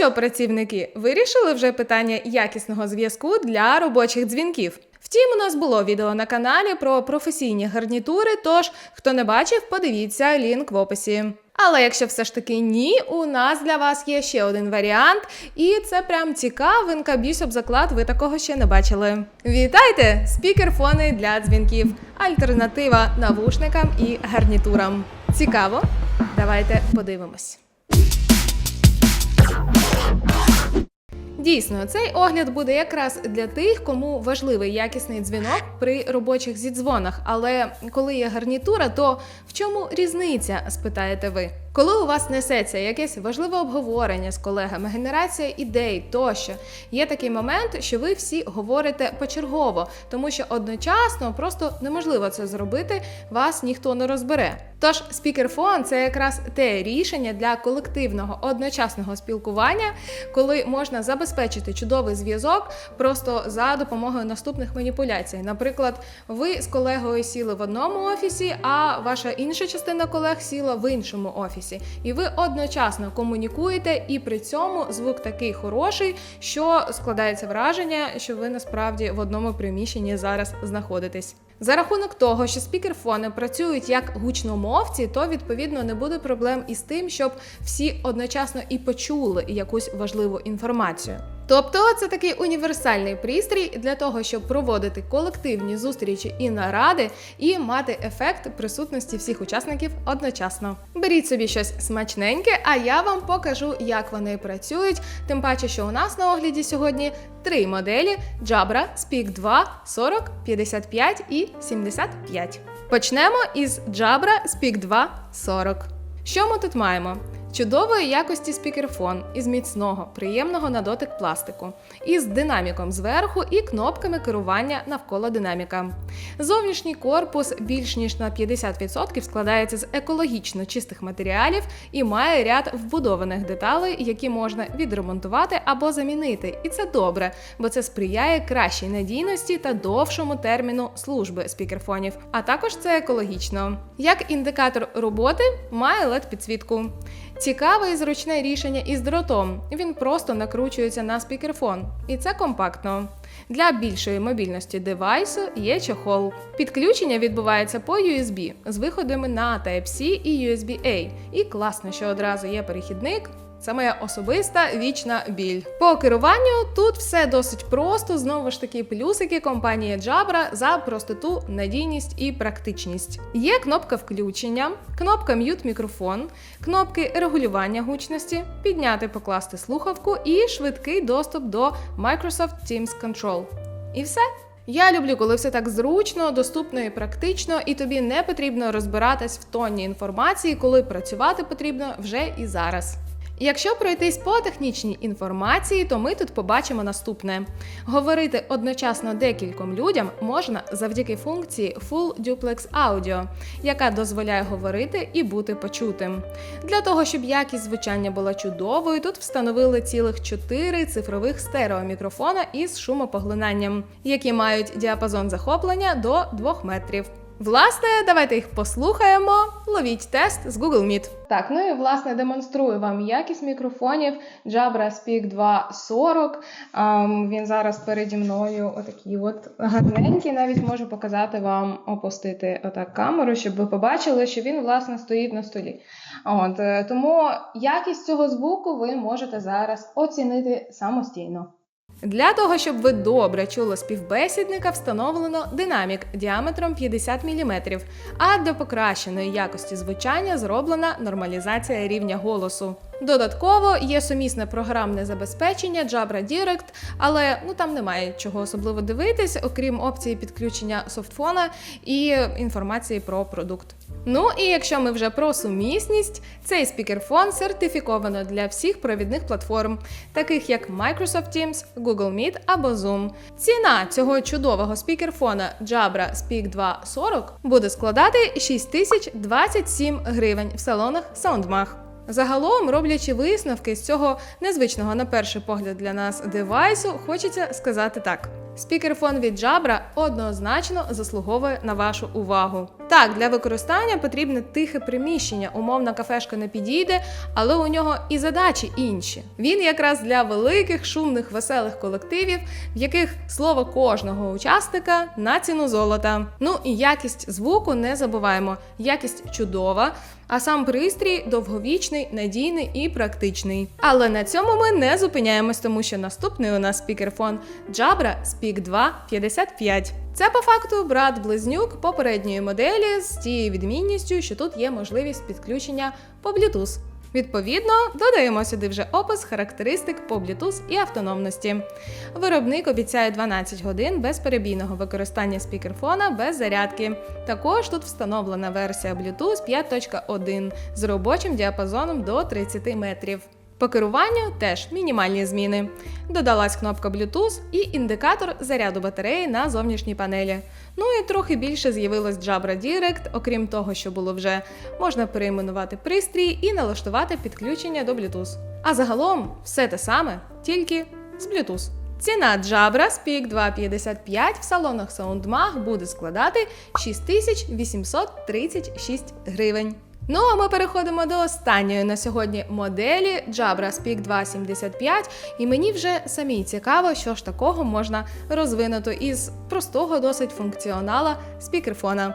що, працівники, вирішили вже питання якісного зв'язку для робочих дзвінків? Втім, у нас було відео на каналі про професійні гарнітури, тож хто не бачив, подивіться лінк в описі. Але якщо все ж таки ні, у нас для вас є ще один варіант, і це прям цікавинка, б'юсь об заклад, ви такого ще не бачили. Вітайте! Спікерфони для дзвінків. Альтернатива навушникам і гарнітурам. Цікаво? Давайте подивимось. Дійсно, цей огляд буде якраз для тих, кому важливий якісний дзвінок при робочих зідзвонах. Але коли є гарнітура, то в чому різниця? спитаєте ви. Коли у вас несеться якесь важливе обговорення з колегами, генерація ідей тощо, є такий момент, що ви всі говорите почергово, тому що одночасно просто неможливо це зробити, вас ніхто не розбере. Тож спікерфон це якраз те рішення для колективного одночасного спілкування, коли можна забезпечити чудовий зв'язок просто за допомогою наступних маніпуляцій. Наприклад, ви з колегою сіли в одному офісі, а ваша інша частина колег сіла в іншому офісі. І ви одночасно комунікуєте, і при цьому звук такий хороший, що складається враження, що ви насправді в одному приміщенні зараз знаходитесь. За рахунок того, що спікерфони працюють як гучномовці, то відповідно не буде проблем із тим, щоб всі одночасно і почули якусь важливу інформацію. Тобто це такий універсальний пристрій для того, щоб проводити колективні зустрічі і наради, і мати ефект присутності всіх учасників одночасно. Беріть собі щось смачненьке, а я вам покажу, як вони працюють. Тим паче, що у нас на огляді сьогодні три моделі: Jabra, Speak 2, 40, 55 і 75. Почнемо із Jabra Speak 2 40. Що ми тут маємо? Чудової якості спікерфон із міцного, приємного на дотик пластику, із динаміком зверху і кнопками керування навколо динаміка. Зовнішній корпус більш ніж на 50% складається з екологічно чистих матеріалів і має ряд вбудованих деталей, які можна відремонтувати або замінити. І це добре, бо це сприяє кращій надійності та довшому терміну служби спікерфонів. А також це екологічно. Як індикатор роботи має led підсвітку Цікаве і зручне рішення із дротом. Він просто накручується на спікерфон, і це компактно. Для більшої мобільності девайсу є чохол. Підключення відбувається по USB з виходами на Type-C і USB-A. І класно, що одразу є перехідник. Це моя особиста вічна біль. По керуванню тут все досить просто. Знову ж таки, плюсики компанії Jabra за простоту, надійність і практичність. Є кнопка включення, кнопка Mute мікрофон, кнопки регулювання гучності, підняти, покласти слухавку і швидкий доступ до Microsoft Teams Control. І все. Я люблю, коли все так зручно, доступно і практично, і тобі не потрібно розбиратись в тонні інформації, коли працювати потрібно вже і зараз. Якщо пройтись по технічній інформації, то ми тут побачимо наступне: говорити одночасно декільком людям можна завдяки функції Full Duplex Audio, яка дозволяє говорити і бути почутим. Для того, щоб якість звучання була чудовою, тут встановили цілих чотири цифрових стереомікрофона із шумопоглинанням, які мають діапазон захоплення до 2 метрів. Власне, давайте їх послухаємо. Ловіть тест з Google Meet. Так, ну і власне демонструю вам якість мікрофонів Jabra Speak 240. Um, він зараз переді мною отакий от гарненький. Навіть можу показати вам, опустити отак камеру, щоб ви побачили, що він власне стоїть на столі. От е, Тому якість цього звуку ви можете зараз оцінити самостійно. Для того, щоб ви добре чули співбесідника, встановлено динамік діаметром 50 мм, а для покращеної якості звучання зроблена нормалізація рівня голосу. Додатково є сумісне програмне забезпечення Jabra Direct, але ну там немає чого особливо дивитись, окрім опції підключення софтфона і інформації про продукт. Ну і якщо ми вже про сумісність, цей спікерфон сертифіковано для всіх провідних платформ, таких як Microsoft Teams, Google Meet або Zoom. Ціна цього чудового спікерфона Jabra Speak 2 40 буде складати 6027 гривень в салонах SoundMag. Загалом, роблячи висновки з цього незвичного на перший погляд для нас девайсу, хочеться сказати так: Спікерфон від Jabra однозначно заслуговує на вашу увагу. Так, для використання потрібне тихе приміщення, умовна кафешка не підійде, але у нього і задачі інші. Він якраз для великих, шумних, веселих колективів, в яких слово кожного учасника на ціну золота. Ну і якість звуку не забуваємо. Якість чудова. А сам пристрій довговічний, надійний і практичний. Але на цьому ми не зупиняємось, тому що наступний у нас спікерфон Jabra Speak 2 55. Це по факту брат-близнюк попередньої моделі з тією відмінністю, що тут є можливість підключення по Bluetooth. Відповідно, додаємо сюди вже опис характеристик по Bluetooth і автономності. Виробник обіцяє 12 годин безперебійного використання спікерфона без зарядки. Також тут встановлена версія Bluetooth 5.1 з робочим діапазоном до 30 метрів. По керуванню теж мінімальні зміни. Додалась кнопка Bluetooth і індикатор заряду батареї на зовнішній панелі. Ну і трохи більше з'явилось Jabra Direct, окрім того, що було вже, можна перейменувати пристрій і налаштувати підключення до Bluetooth. А загалом все те саме, тільки з Bluetooth. Ціна Jabra Speak 255 в салонах SoundMag буде складати 6836 гривень. Ну а ми переходимо до останньої на сьогодні моделі Jabra Speak 275, і мені вже самій цікаво, що ж такого можна розвинути із простого досить функціонала спікерфона.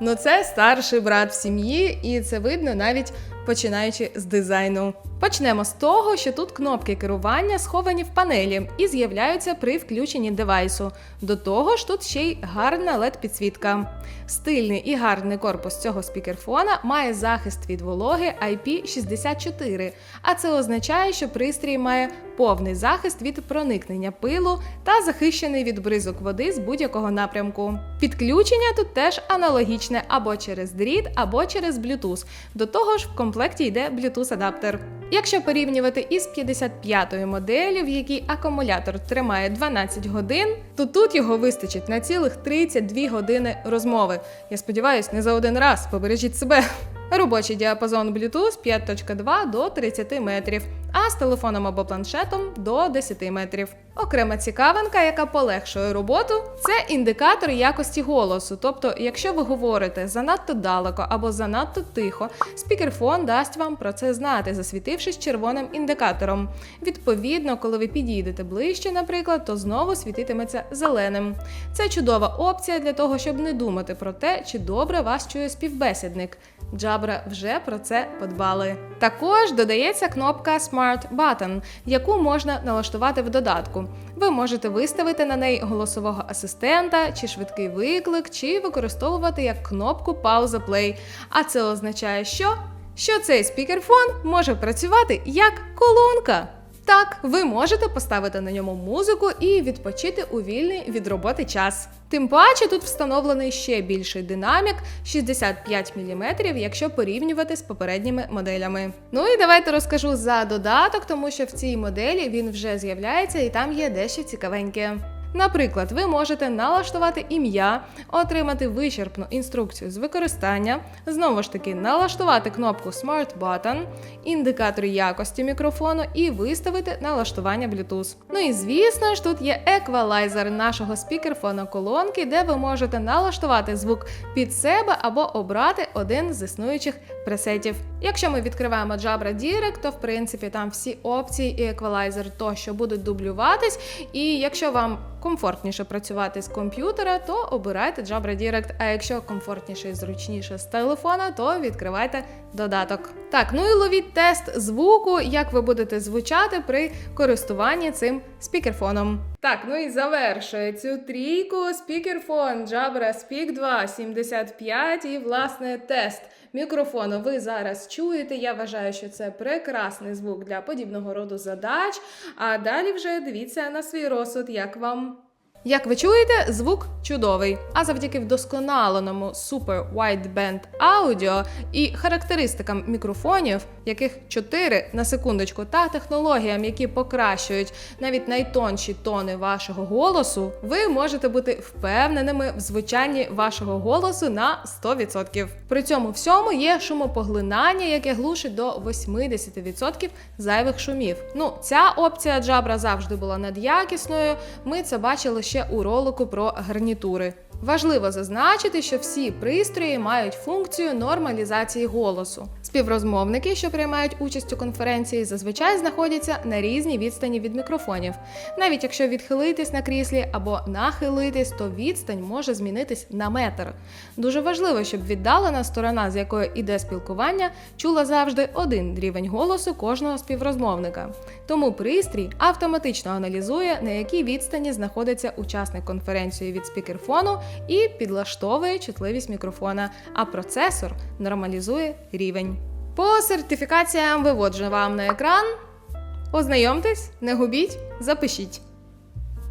Ну, це старший брат в сім'ї, і це видно навіть починаючи з дизайну. Почнемо з того, що тут кнопки керування сховані в панелі і з'являються при включенні девайсу. До того ж, тут ще й гарна led підсвітка. Стильний і гарний корпус цього спікерфона має захист від вологи IP64, а це означає, що пристрій має повний захист від проникнення пилу та захищений від бризок води з будь-якого напрямку. Підключення тут теж аналогічне або через дріт, або через Bluetooth. До того ж, в комплекті йде Bluetooth-адаптер. Якщо порівнювати із 55-ю моделлю, в якій акумулятор тримає 12 годин, то тут його вистачить на цілих 32 години розмови. Я сподіваюся, не за один раз побережіть себе. Робочий діапазон Bluetooth 5.2 до 30 метрів, а з телефоном або планшетом до 10 метрів. Окрема цікавинка, яка полегшує роботу, це індикатор якості голосу. Тобто, якщо ви говорите занадто далеко або занадто тихо, спікерфон дасть вам про це знати, засвітившись червоним індикатором. Відповідно, коли ви підійдете ближче, наприклад, то знову світитиметься зеленим. Це чудова опція для того, щоб не думати про те, чи добре вас чує співбесідник. Jabra вже про це подбали. Також додається кнопка Smart Button, яку можна налаштувати в додатку. Ви можете виставити на неї голосового асистента, чи швидкий виклик, чи використовувати як кнопку пауза play. А це означає, що? що цей спікерфон може працювати як колонка. Так, ви можете поставити на ньому музику і відпочити у вільний від роботи час. Тим паче тут встановлений ще більший динамік 65 мм, якщо порівнювати з попередніми моделями. Ну і давайте розкажу за додаток, тому що в цій моделі він вже з'являється і там є дещо цікавеньке. Наприклад, ви можете налаштувати ім'я, отримати вичерпну інструкцію з використання, знову ж таки, налаштувати кнопку Smart Button, індикатор якості мікрофону і виставити налаштування Bluetooth. Ну і звісно ж, тут є еквалайзер нашого спікерфона колонки, де ви можете налаштувати звук під себе або обрати один з існуючих пресетів. Якщо ми відкриваємо Jabra Direct, то в принципі там всі опції і еквалайзер тощо будуть дублюватись. І якщо вам комфортніше працювати з комп'ютера, то обирайте Jabra Direct. А якщо комфортніше і зручніше з телефона, то відкривайте додаток. Так, ну і ловіть тест звуку, як ви будете звучати при користуванні цим спікерфоном. Так, ну і завершує цю трійку спікерфон Jabra Speak 2 75 і власне тест. Мікрофону ви зараз чуєте. Я вважаю, що це прекрасний звук для подібного роду задач. А далі вже дивіться на свій розсуд, як вам. Як ви чуєте, звук чудовий. А завдяки вдосконаленому Super Wideband аудіо і характеристикам мікрофонів, яких 4 на секундочку, та технологіям, які покращують навіть найтонші тони вашого голосу, ви можете бути впевненими в звучанні вашого голосу на 100%. При цьому всьому є шумопоглинання, яке глушить до 80% зайвих шумів. Ну, ця опція Jabra завжди була надякісною. Ми це бачили ще у ролику про гарнітури. Важливо зазначити, що всі пристрої мають функцію нормалізації голосу. Співрозмовники, що приймають участь у конференції, зазвичай знаходяться на різній відстані від мікрофонів. Навіть якщо відхилитись на кріслі або нахилитись, то відстань може змінитись на метр. Дуже важливо, щоб віддалена сторона, з якою іде спілкування, чула завжди один рівень голосу кожного співрозмовника. Тому пристрій автоматично аналізує, на якій відстані знаходиться учасник конференції від спікерфону і підлаштовує чутливість мікрофона, а процесор нормалізує рівень. По сертифікаціям виводжу вам на екран. Ознайомтесь, не губіть, запишіть.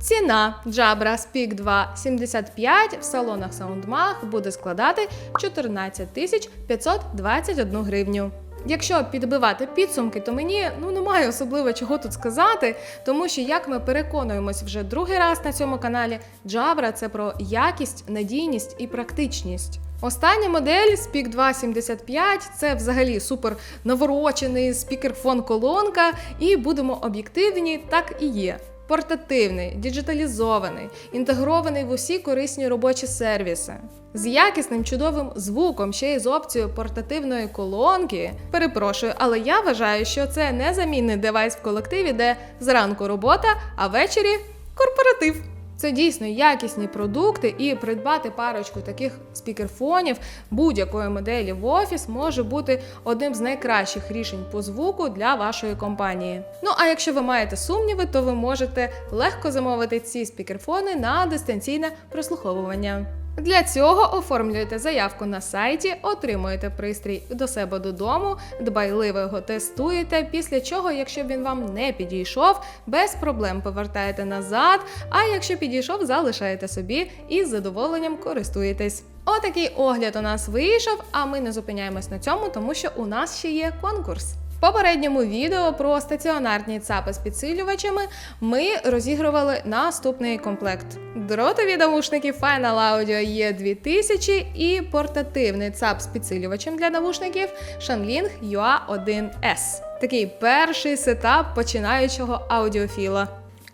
Ціна Jabra Speak 2 75 в салонах SoundMag буде складати 14 тисяч 521 гривню. Якщо підбивати підсумки, то мені ну немає особливо чого тут сказати, тому що як ми переконуємось вже другий раз на цьому каналі, Jabra – це про якість, надійність і практичність. Остання модель Speak 2 75 – це взагалі супер наворочений спікерфон колонка, і будемо об'єктивні, так і є. Портативний, діджиталізований, інтегрований в усі корисні робочі сервіси. З якісним чудовим звуком, ще й з опцією портативної колонки. Перепрошую, але я вважаю, що це незамінний девайс в колективі, де зранку робота, а ввечері корпоратив. Це дійсно якісні продукти, і придбати парочку таких спікерфонів будь-якої моделі в офіс може бути одним з найкращих рішень по звуку для вашої компанії. Ну а якщо ви маєте сумніви, то ви можете легко замовити ці спікерфони на дистанційне прослуховування. Для цього оформлюєте заявку на сайті, отримуєте пристрій до себе додому, дбайливо його тестуєте. Після чого, якщо він вам не підійшов, без проблем повертаєте назад. А якщо підійшов, залишаєте собі і з задоволенням користуєтесь. Отакий огляд у нас вийшов, а ми не зупиняємось на цьому, тому що у нас ще є конкурс. В попередньому відео про стаціонарні ЦАПи з підсилювачами ми розігрували наступний комплект: дротові навушники Final Audio E2000 і портативний ЦАП з підсилювачем для навушників Shanling UA1S. Такий перший сетап починаючого аудіофіла.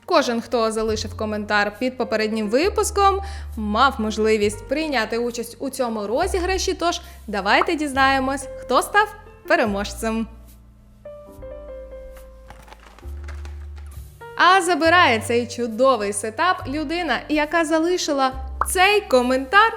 Кожен, хто залишив коментар під попереднім випуском, мав можливість прийняти участь у цьому розіграші. Тож давайте дізнаємось, хто став переможцем. А забирає цей чудовий сетап людина, яка залишила цей коментар.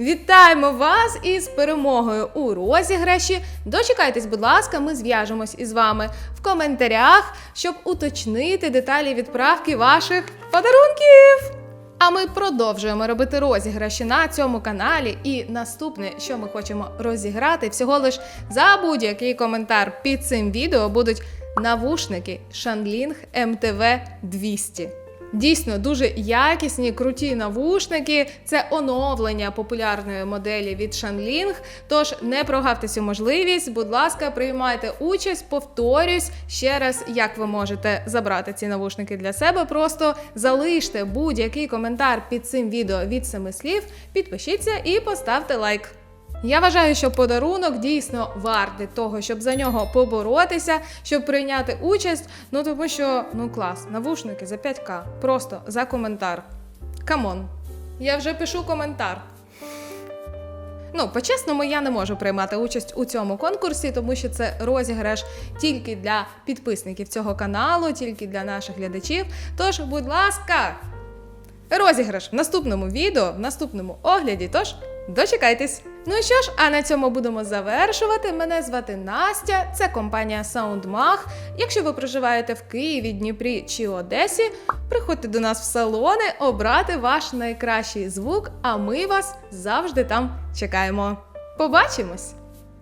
Вітаємо вас із перемогою у розіграші. Дочекайтесь, будь ласка, ми зв'яжемось із вами в коментарях, щоб уточнити деталі відправки ваших подарунків. А ми продовжуємо робити розіграші на цьому каналі. І наступне, що ми хочемо розіграти, всього лиш за будь-який коментар під цим відео будуть навушники Shanling MTV 200. Дійсно дуже якісні, круті навушники. Це оновлення популярної моделі від Shanling. Тож не прогавте цю можливість. Будь ласка, приймайте участь. Повторюсь ще раз, як ви можете забрати ці навушники для себе. Просто залиште будь-який коментар під цим відео від семи слів, підпишіться і поставте лайк. Я вважаю, що подарунок дійсно вартий того, щоб за нього поборотися, щоб прийняти участь. Ну тому що ну клас, навушники за 5к. Просто за коментар. Камон. Я вже пишу коментар. Ну, по-чесному, я не можу приймати участь у цьому конкурсі, тому що це розіграш тільки для підписників цього каналу, тільки для наших глядачів. Тож, будь ласка, розіграш в наступному відео, в наступному огляді. Тож дочекайтесь. Ну що ж, а на цьому будемо завершувати. Мене звати Настя, це компанія SoundMag. Якщо ви проживаєте в Києві, Дніпрі чи Одесі, приходьте до нас в салони обрати ваш найкращий звук, а ми вас завжди там чекаємо. Побачимось!